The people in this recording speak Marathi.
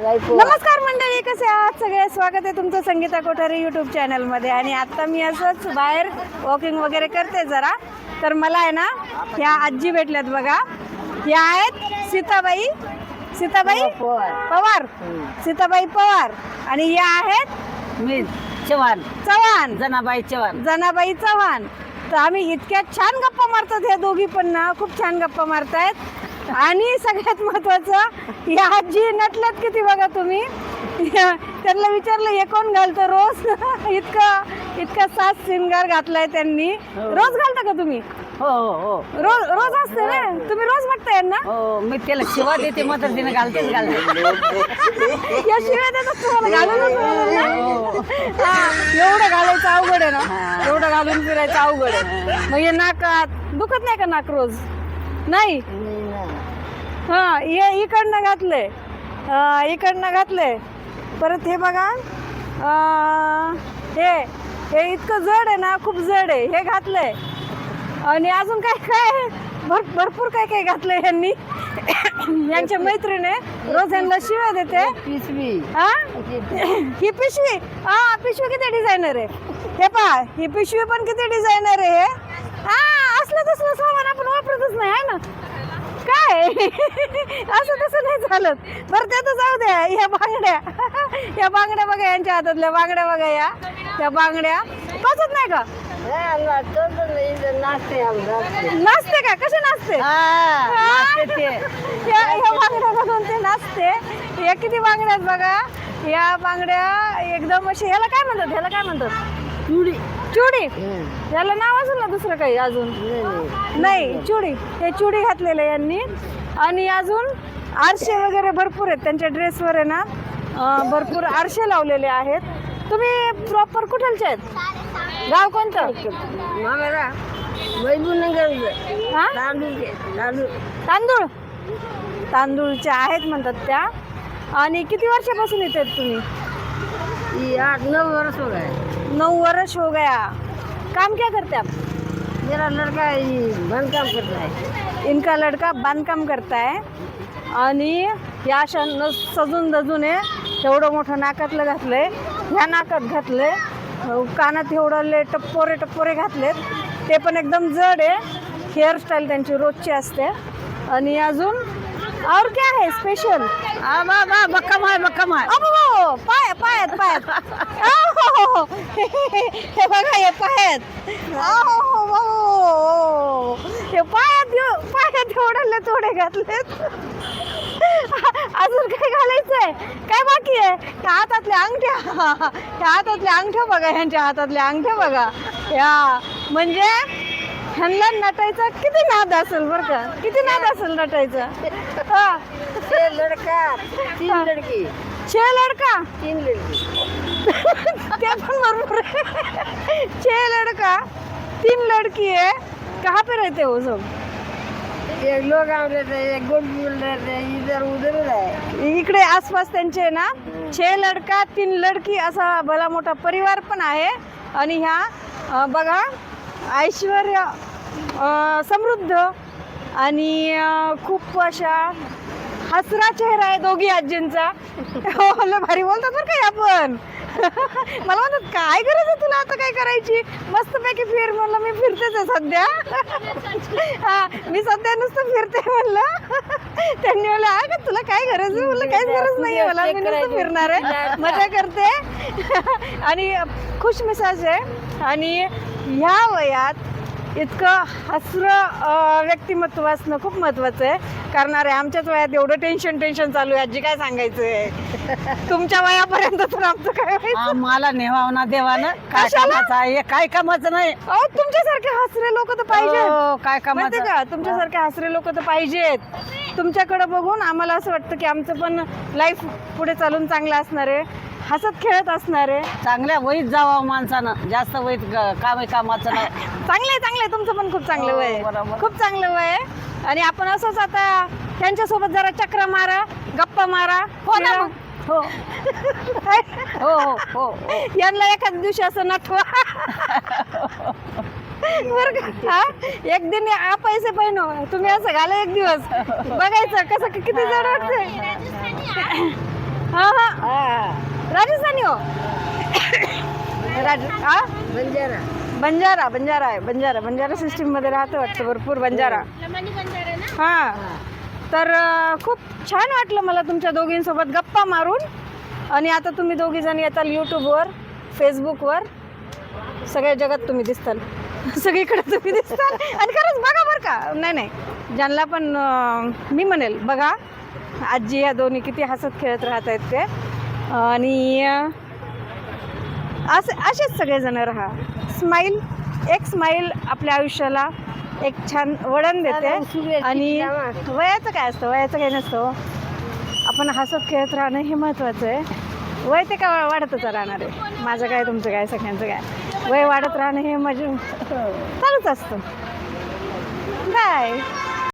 नमस्कार मंडळी कसे आहात? सगळे स्वागत आहे तुमचं संगीता कोठारे यूट्यूब चॅनलमध्ये आणि आता मी असंच बाहेर वॉकिंग वगैरे करते जरा. तर मला आहे ना ह्या आजी भेटल्यात बघा. ह्या आहेत सीताबाई. सीताबाई पवार. सीताबाई पवार. आणि या आहेत मी चव्हाण. चव्हाण. जनाबाई चव्हाण. जनाबाई चव्हाण. तर आम्ही इतक्या छान गप्पा मारतात ह्या दोघी पण ना. खूप छान गप्पा मारतायत. आणि सगळ्यात महत्वाचं या आजी नटल्यात किती बघा तुम्ही. त्यांना विचारलं हे कोण घालतं रोज? इतकं इतका सात सिंगार घातलाय त्यांनी. रोज घालता का तुम्ही? हो हो हो. रोज रोज असते ना? तुम्ही रोज बघता यांना? हो मी त्याला शिवा देते मात्र तिने घालतेच घालते. या शिवाय देतात तुम्हाला घालूनच म्हणून ना? हा, एवढं घालायचं अवघड आहे ना? एवढं घालून फिरायचं अवघड आहे. मग हे नाकात दुखत नाही का नाक रोज? नाही. हा हे इकडनं घातले इकडनं घातले परत हे बघा. हे हे इतकं जड आहे ना खूप जड आहे. हे घातलंय. आणि अजून काय काय? भर भरपूर काय काय घातलंय यांनी यांच्या मैत्रिणी रोज यांना शिव्या देते. पिशवी हा ही पिशवी. हा पिशवी किती डिझायनर आहे? हे पहा ही पिशवी पण किती डिझायनर आहे हा? असलं तसलं सामान आपण वापरतच नाही आहे ना? काय? असं तसं नाही चालत. बरं ते तर जाऊ द्या. ह्या बांगड्या. ह्या बांगड्या बघा यांच्या हातातल्या. बांगड्या बघा या. त्या बांगड्या. टोचत नाही का? नाचते का? कसे नाचते? ते. या ह्या बांगड्या बघून ते नाचते. या किती बांगड्या आहेत बघा. या बांगड्या एकदम अशी ह्याला काय म्हणतात? ह्याला काय म्हणतात? चुडी? याला नाव असेल ना दुसरं काही अजून? नाही. चुडी. हे चुडी घातलेलं आहे यांनी. आणि अजून आरशे वगैरे भरपूर आहेत. त्यांच्या ड्रेसवर आहे ना भरपूर आरशे लावलेले आहेत. तुम्ही प्रॉपर कुठलचे आहेत? गाव कोणतं? हा? तांदूळ. तांदूळच्या आहेत म्हणतात त्या. आणि किती वर्षापासून येतात तुम्ही? आठ नऊ वर्ष नऊ वर्ष हो गया. काम क्या करते आप? मेरा लड़का बांधकाम करता है। इनका लड़का बांधकाम करता है. आणि या अशा न सजून दजून आहे एवढं मोठं नाकातलं घातलंय. ह्या नाकात घातलंय. अं, कानात एवढं ले टप्पोरे टप्पोरे घातलेत. ते पण एकदम जड आहे. हेअरस्टाईल त्यांची रोजची असते. आणि अजून और क्या है स्पेशल बक्कम आहे बक्कम आहे पाय पायात पायात. हे बघा हे पायात. हे पायात पायात एवढे थोडे घातलेत. अजून काय घालायचंय? काय बाकी आहे? त्या हातातल्या अंगठ्या. त्या हातातल्या अंगठ्या बघा ह्यांच्या हातातल्या अंगठ्या बघा. या. म्हणजे ह्यांना नटायचा किती नाद असेल बरं का? किती नाद असेल नटायचा? हा. लड़का तीन. लड़की. छे लड़का. तीन लड़की. ते पण बरोबर छह लड़का तीन लड़की है कहाँ पे रहते हो सब? एक लोग रहते हैं एक रहते हैं इधर उधर है इकडे आसपास त्यांचे ना छे लड़का तीन लड़की असा भला मोठा परिवार पण आहे. आणि ह्या अं, बघा ऐश्वर्य अं, समृद्ध आणि अं, खूप अशा हसरा चेहरा आहे दोघी आजींचा. हो लय भारी बोलतात बरं काय आपण. मला म्हणतात काय गरज आहे तुला आता काय करायची? मस्तपैकी फिर म्हणलं मी फिरतेच आहे सध्या. हा मी सध्या नुसतं फिरते म्हणलं. त्यांनी म्हणलं हा का तुला काय गरज आहे? म्हणलं काहीच गरज नाही मला मी नुसतं फिरणार आहे. मजा करते. आणि खुश मिसाज आहे. आणि ह्या वयात इतकं हसरं व्यक्तिमत्व असणं खूप महत्वाचं आहे. कारण अरे आमच्याच वयात एवढं टेन्शन टेन्शन चालू आहे. आजी काय सांगायचं आहे तुमच्या वयापर्यंत तर आमचं काय व्हायचं? मला नेवावना देवानं. काय कशाला? कामाचं आहे? काय कामाचं नाही. अहो तुमच्यासारखे हसरे लोक तर पाहिजे हो, काय माहिती कामाचं का? तुमच्यासारखे हसरे लोक तर पाहिजेत. तुमच्याकडे बघून आम्हाला असं वाटतं की आमचं पण लाईफ पुढे चालून चांगलं असणार आहे. हसत खेळत असणार आहे. चांगल्या वहीत जावं माणसानं. जास्त वहीत काम कामाचं नाही. चांगलं आहे चांगलं आहे. तुमचं पण खूप चांगलं हो, वय आहे. बरोबर. खूप चांगलं वय आहे. आणि आपण असंच आता त्यांच्यासोबत जरा चक्र मारा गप्पा मारा. हो ना. मग. हो. हो हो हो. हो. यांना एखाद्या दिवशी असं नटवा. बरं का? हा? एक दिन आ पैसे पहिनो तुम्ही असं घाला एक दिवस. बघायचं कसं किती जड वाटतंय. हा हा. हा. राजस्थानी हो. राज हा? बंजारा. बंजारा बंजारा आहे बंजारा. बंजारा सिस्टीममध्ये राहतं वाटतं भरपूर बंजारा. हां तर अं, खूप छान वाटलं मला तुमच्या दोघींसोबत गप्पा मारून. आणि आता तुम्ही दोघी जण येताल यूट्यूबवर फेसबुकवर सगळ्या जगात तुम्ही दिसताल. सगळीकडे तुम्ही दिसताल. आणि खरंच बघा बरं का. नाही नाही. ज्यांना पण मी म्हणेल बघा. आजी ह्या दोन्ही किती हसत खेळत राहत आहेत ते. आणि असे असेच सगळेजण राहा. स्माईल एक स्माईल आपल्या आयुष्याला एक छान वळण देते. आणि वयाचं काय असतं? वयाचं काही नसतं आपण हसत खेळत राहणं हे महत्त्वाचं आहे. वय ते काय वाढतच राहणार आहे? माझं काय तुमचं काय सगळ्यांचं काय? वय वाढत राहणं हे माझं चालूच असतं. बाय.